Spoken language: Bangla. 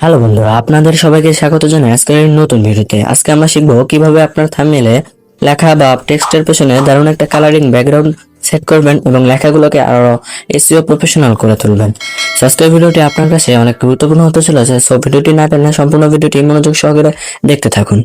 হ্যালো বন্ধুরা, আপনাদের সবাইকে স্বাগত জানাই আজকের নতুন ভিডিওতে। আজকে আমরা শিখব কীভাবে আপনার থামেলে লেখা বা টেক্সটের পেছনে দারুণ একটা কালারিং ব্যাকগ্রাউন্ড সেট করবেন এবং লেখাগুলোকে আরও এসিও প্রফেশনাল করে তুলবেন। আজকের ভিডিওটি আপনার কাছে অনেক গুরুত্বপূর্ণ হতে চলেছে। সো ভিডিওটি না পেলে সম্পূর্ণ ভিডিওটি মনোযোগ সহকারে দেখতে থাকুন।